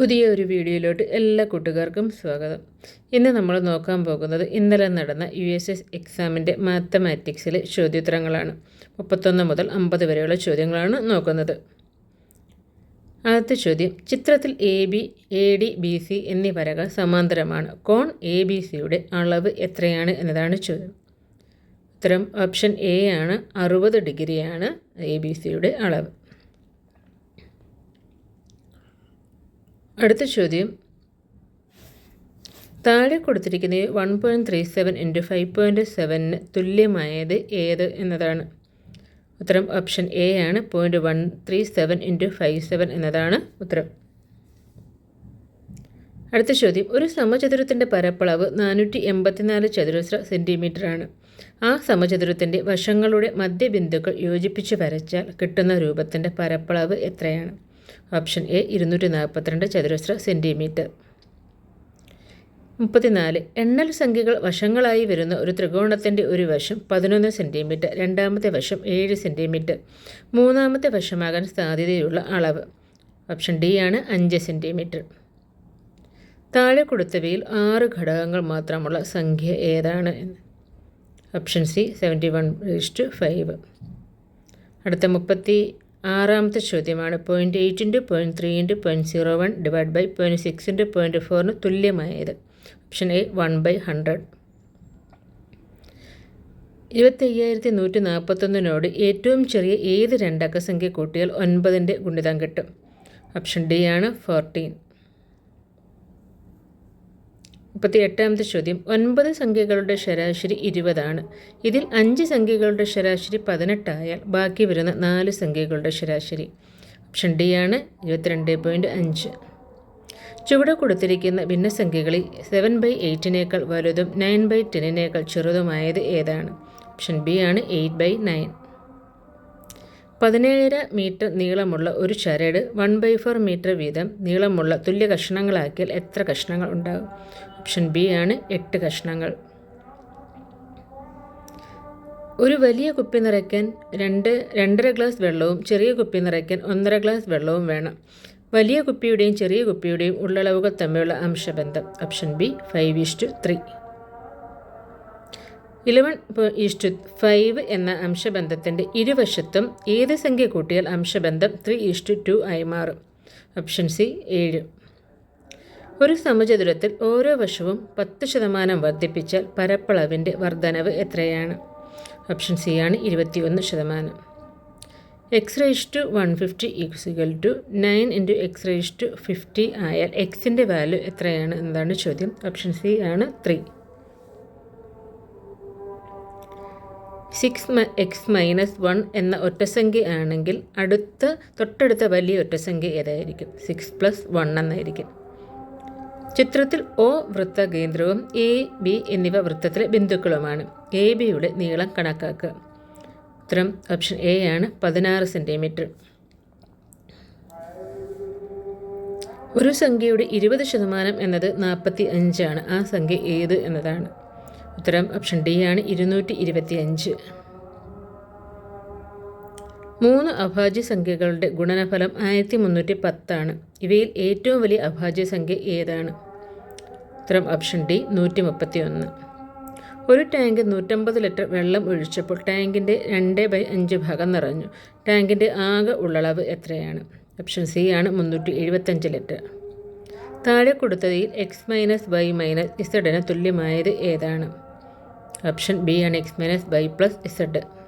പുതിയ ഒരു വീഡിയോയിലോട്ട് എല്ലാ കൂട്ടുകാർക്കും സ്വാഗതം. ഇന്ന് നമ്മൾ നോക്കാൻ പോകുന്നത് ഇന്നലെ നടന്ന യു എസ് എസ് എക്സാമിന്റെ മാത്തമാറ്റിക്സിലെ ചോദ്യോത്തരങ്ങളാണ്. മുപ്പത്തൊന്ന് മുതൽ അമ്പത് വരെയുള്ള ചോദ്യങ്ങളാണ് നോക്കുന്നത്. ആദ്യത്തെ ചോദ്യം ചിത്രത്തിൽ A B A D B C എന്നീ വരകൾ സമാന്തരമാണ്. കോൺ എ ബി സിയുടെ അളവ് എത്രയാണ് എന്നതാണ് ചോദ്യം. ഉത്തരം ഓപ്ഷൻ എ ആണ്. അറുപത് ഡിഗ്രിയാണ് എ ബി സിയുടെ അളവ്. അടുത്ത ചോദ്യം. താഴെ കൊടുത്തിരിക്കുന്ന one point three seven into five point സെവനിന് തുല്യമായത് ഏത് എന്നതാണ്. ഉത്തരം ഓപ്ഷൻ എ ആണ്. Point one three seven into five seven എന്നതാണ് ഉത്തരം. അടുത്ത ചോദ്യം. ഒരു സമചതുരത്തിന്റെ പരപ്പളവ് നാനൂറ്റി എൺപത്തിനാല് ചതുരശ്ര സെന്റിമീറ്ററാണ് ആ സമചതുരത്തിന്റെ വശങ്ങളുടെ മധ്യബിന്ദുക്കൾ യോജിപ്പിച്ച് വരച്ചാൽ കിട്ടുന്ന രൂപത്തിന്റെ പരപ്പളവ് എത്രയാണ്? ഓപ്ഷൻ എ ഇരുന്നൂറ്റി നാൽപ്പത്തിരണ്ട് ചതുരശ്ര സെന്റിമീറ്റർ മുപ്പത്തിനാല്. എണ്ണൽ സംഖ്യകൾ വശങ്ങളായി വരുന്ന ഒരു ത്രികോണത്തിന്റെ ഒരു വശം പതിനൊന്ന് സെന്റിമീറ്റർ രണ്ടാമത്തെ വശം ഏഴ് സെന്റിമീറ്റർ മൂന്നാമത്തെ വശമാകാൻ സാധ്യതയുള്ള അളവ്. ഓപ്ഷൻ ഡി ആണ് അഞ്ച് സെന്റിമീറ്റർ താഴെ കൊടുത്തവയിൽ ആറ് ഘടകങ്ങൾ മാത്രമുള്ള സംഖ്യ ഏതാണ് എന്ന്. Option C seventy one two five. അടുത്ത മുപ്പത്തി ആറാമത്തെ ചോദ്യമാണ്. Point eight into point three into point zero one divide by point six into point ഫോറിന് തുല്യമായത്. Option A one by hundred ഇരുപത്തി അയ്യായിരത്തി നൂറ്റി നാൽപ്പത്തൊന്നിനോട് ഏറ്റവും ചെറിയ ഏത് രണ്ടക്ക സംഖ്യ കൂട്ടിയാൽ ഒൻപതിന്റെ ഗുണിതം കിട്ടും? ഓപ്ഷൻ ഡി ആണ് ഫോർട്ടീൻ മുപ്പത്തി എട്ടാമത്തെ ചോദ്യം. ഒൻപത് സംഖ്യകളുടെ ശരാശരി ഇരുപതാണ്. ഇതിൽ അഞ്ച് സംഖ്യകളുടെ ശരാശരി പതിനെട്ടായാൽ ബാക്കി വരുന്ന നാല് സംഖ്യകളുടെ ശരാശരി. ഓപ്ഷൻ ഡി ആണ് ഇരുപത്തിരണ്ട് പോയിന്റ് അഞ്ച്. ചുവടെ കൊടുത്തിരിക്കുന്ന ഭിന്നസംഖ്യകളിൽ സെവൻ ബൈ എയ്റ്റിനേക്കാൾ വലുതും നയൻ ബൈ ടെന്നിനേക്കാൾ ചെറുതുമായത് ഏതാണ്? ഓപ്ഷൻ ബി ആണ് എയ്റ്റ് ബൈ നയൻ. പതിനേഴര മീറ്റർ നീളമുള്ള ഒരു ചരട് വൺ ബൈ ഫോർ മീറ്റർ വീതം നീളമുള്ള തുല്യ കഷ്ണങ്ങളാക്കിയാൽ എത്ര കഷ്ണങ്ങൾ ഉണ്ടാകും? ഓപ്ഷൻ ബി ആണ് എട്ട് കഷ്ണങ്ങൾ. ഒരു വലിയ കുപ്പി നിറയ്ക്കാൻ രണ്ട് രണ്ടര ഗ്ലാസ് വെള്ളവും ചെറിയ കുപ്പി നിറയ്ക്കാൻ ഒന്നര ഗ്ലാസ് വെള്ളവും വേണം. വലിയ കുപ്പിയുടെയും ചെറിയ കുപ്പിയുടെയും ഉള്ളളവുകൾ തമ്മിലുള്ള അംശബന്ധം. Option B five is to three. Eleven is to five എന്ന അംശബന്ധത്തിന്റെ ഇരുവശത്തും ഏത് സംഖ്യ കൂട്ടിയാൽ അംശബന്ധം ത്രീ ഈസ്റ്റ് ടു ആയി മാറും? ഓപ്ഷൻ സി ഏഴ്. ഒരു സമചതുരത്തിൽ ഓരോ വർഷവും പത്ത് ശതമാനം വർദ്ധിപ്പിച്ചാൽ പരപ്പളവിന്റെ വർധനവ് എത്രയാണ്? ഓപ്ഷൻ സി ആണ് ഇരുപത്തിയൊന്ന് ശതമാനം. X raise to one fifty equal to nine into x raise to fifty ആയാൽ എക്സിന്റെ വാല്യൂ എത്രയാണ് എന്നതാണ് ചോദ്യം. ഓപ്ഷൻ സി ആണ് three six x minus one എന്ന ഒറ്റസംഖ്യ ആണെങ്കിൽ അടുത്ത തൊട്ടടുത്ത വലിയ ഒറ്റസംഖ്യ ഏതായിരിക്കും? സിക്സ് പ്ലസ് വൺ എന്നായിരിക്കും. ചിത്രത്തിൽ ഒ വൃത്തകേന്ദ്രവും എ ബി എന്നിവ വൃത്തത്തിലെ ബിന്ദുക്കളുമാണ്. എ ബിയുടെ നീളം കണക്കാക്കുക. ഉത്തരം ഓപ്ഷൻ എ ആണ്. പതിനാറ് സെന്റിമീറ്റർ ഒരു സംഖ്യയുടെ ഇരുപത് ശതമാനം എന്നത് നാൽപ്പത്തി അഞ്ചാണ് ആ സംഖ്യ ഏത് എന്നതാണ്. ഉത്തരം ഓപ്ഷൻ ഡി ആണ്. ഇരുന്നൂറ്റി ഇരുപത്തി അഞ്ച്. മൂന്ന് അഭാജ്യ സംഖ്യകളുടെ ഗുണനഫലം ആയിരത്തി മുന്നൂറ്റി പത്താണ് ഇവയിൽ ഏറ്റവും വലിയ അഭാജ്യ സംഖ്യ ഏതാണ്? ഉത്തരം ഓപ്ഷൻ ഡി നൂറ്റി മുപ്പത്തി ഒന്ന് ഒരു ടാങ്ക് നൂറ്റമ്പത് ലിറ്റർ വെള്ളം ഒഴിച്ചപ്പോൾ ടാങ്കിന്റെ രണ്ട് ബൈ അഞ്ച് ഭാഗം നിറഞ്ഞു. ടാങ്കിന്റെ ആകെ ഉള്ളളവ് എത്രയാണ്? ഓപ്ഷൻ സി ആണ് മുന്നൂറ്റി എഴുപത്തഞ്ച് ലിറ്റർ. താഴെ കൊടുത്തതിൽ എക്സ് മൈനസ് വൈ മൈനസ് ഇസഡിന് തുല്യമായത് ഏതാണ്? ഓപ്ഷൻ ബി ആണ് x minus y plus z